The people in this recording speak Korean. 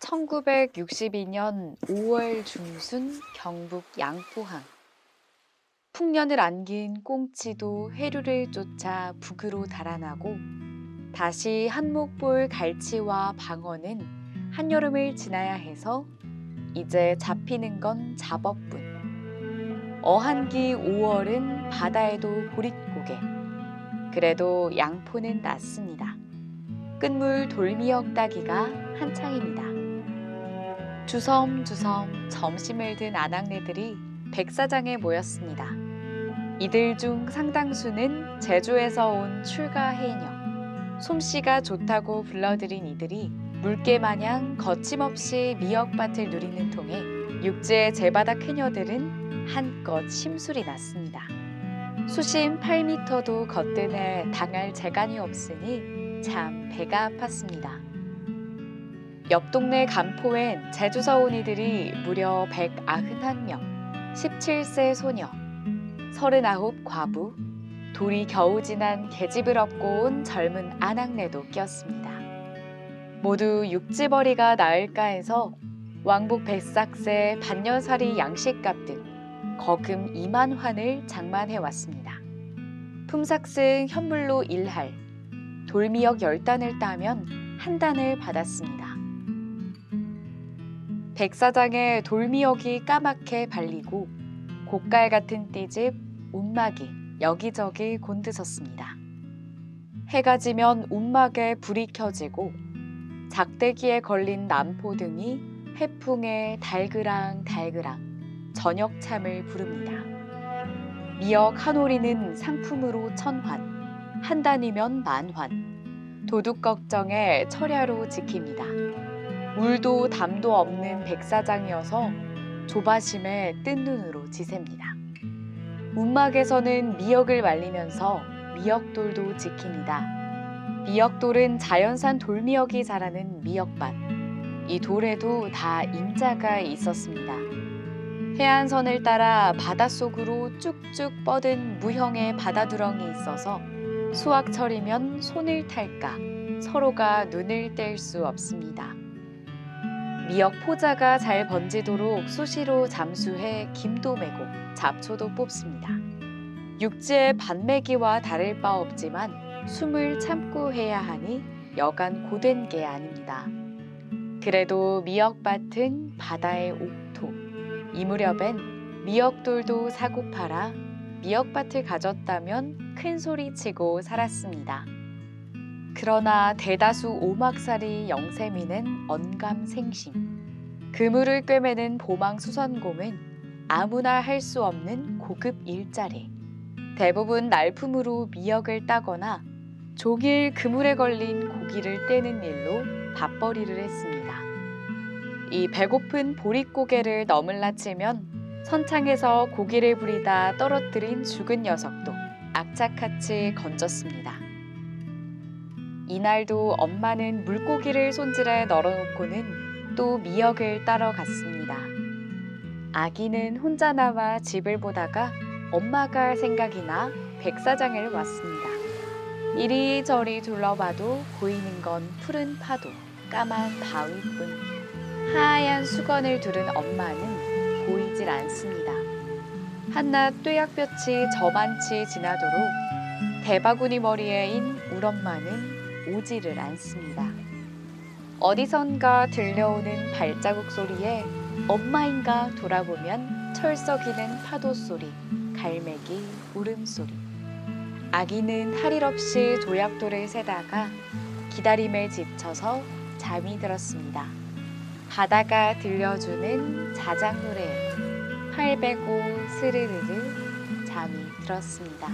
1962년 5월 중순 경북 양포항. 풍년을 안긴 꽁치도 해류를 쫓아 북으로 달아나고 다시 한몫 볼 갈치와 방어는 한여름을 지나야 해서 이제 잡히는 건 잡업뿐. 어한기 5월은 바다에도 보릿고개. 그래도 양포는 낫습니다. 끝물 돌미역 따기가 한창입니다. 주섬주섬 점심을 든 아낙네들이 백사장에 모였습니다. 이들 중 상당수는 제주에서 온 출가 해녀. 솜씨가 좋다고 불러들인 이들이 물개 마냥 거침없이 미역밭을 누리는 통에 육지의 제바닥 해녀들은 한껏 심술이 났습니다. 수심 8미터도 걷드내 당할 재간이 없으니 참 배가 아팠습니다. 옆 동네 간포엔 제주서 온 이들이 무려 191명, 17세 소녀, 39 과부, 돌이 겨우 지난 계집을 업고 온 젊은 아낙네도 꼈습니다. 모두 육지벌이가 나을까 해서 왕복 백삭새, 반년살이 양식값 등 거금 2만 환을 장만해 왔습니다. 품삯은 현물로 1할, 돌미역 10단을 따면 한 단을 받았습니다. 백사장에 돌미역이 까맣게 발리고 곡갈 같은 띠집, 움막이 여기저기 곤드섰습니다. 해가 지면 움막에 불이 켜지고 작대기에 걸린 남포 등이 해풍에 달그랑 달그랑 저녁참을 부릅니다. 미역 한 오리는 상품으로 천환, 한 단이면 만환, 도둑 걱정에 철야로 지킵니다. 물도 담도 없는 백사장이어서 조바심에 뜬 눈으로 지셉니다. 움막에서는 미역을 말리면서 미역돌도 지킵니다. 미역돌은 자연산 돌미역이 자라는 미역밭. 이 돌에도 다 임자가 있었습니다. 해안선을 따라 바닷속으로 쭉쭉 뻗은 무형의 바다두렁이 있어서 수확철이면 손을 탈까 서로가 눈을 뗄 수 없습니다. 미역 포자가 잘 번지도록 수시로 잠수해 김도 메고 잡초도 뽑습니다. 육지의 반매기와 다를 바 없지만 숨을 참고 해야 하니 여간 고된 게 아닙니다. 그래도 미역밭은 바다의 옥토. 이 무렵엔 미역돌도 사고 팔아 미역밭을 가졌다면 큰 소리 치고 살았습니다. 그러나 대다수 오막살이 영세미는 언감생심. 그물을 꿰매는 보망수선공은 아무나 할 수 없는 고급 일자리. 대부분 날품으로 미역을 따거나 종일 그물에 걸린 고기를 떼는 일로 밥벌이를 했습니다. 이 배고픈 보릿고개를 너물라치면 선창에서 고기를 부리다 떨어뜨린 죽은 녀석도 악착같이 건졌습니다. 이날도 엄마는 물고기를 손질해 널어놓고는 또 미역을 따러 갔습니다. 아기는 혼자 남아 집을 보다가 엄마가 생각이 나 백사장을 왔습니다. 이리저리 둘러봐도 보이는 건 푸른 파도, 까만 바위뿐. 하얀 수건을 두른 엄마는 보이질 않습니다. 한낮 뙤약볕이 저만치 지나도록 대바구니 머리에 인 울엄마는 오지를 않습니다. 어디선가 들려오는 발자국 소리에 엄마인가 돌아보면 철썩이는 파도 소리, 갈매기 울음소리. 아기는 할 일 없이 조약돌을 세다가 기다림에 지쳐서 잠이 들었습니다. 바다가 들려주는 자작 노래에 팔 베고 스르르르 잠이 들었습니다.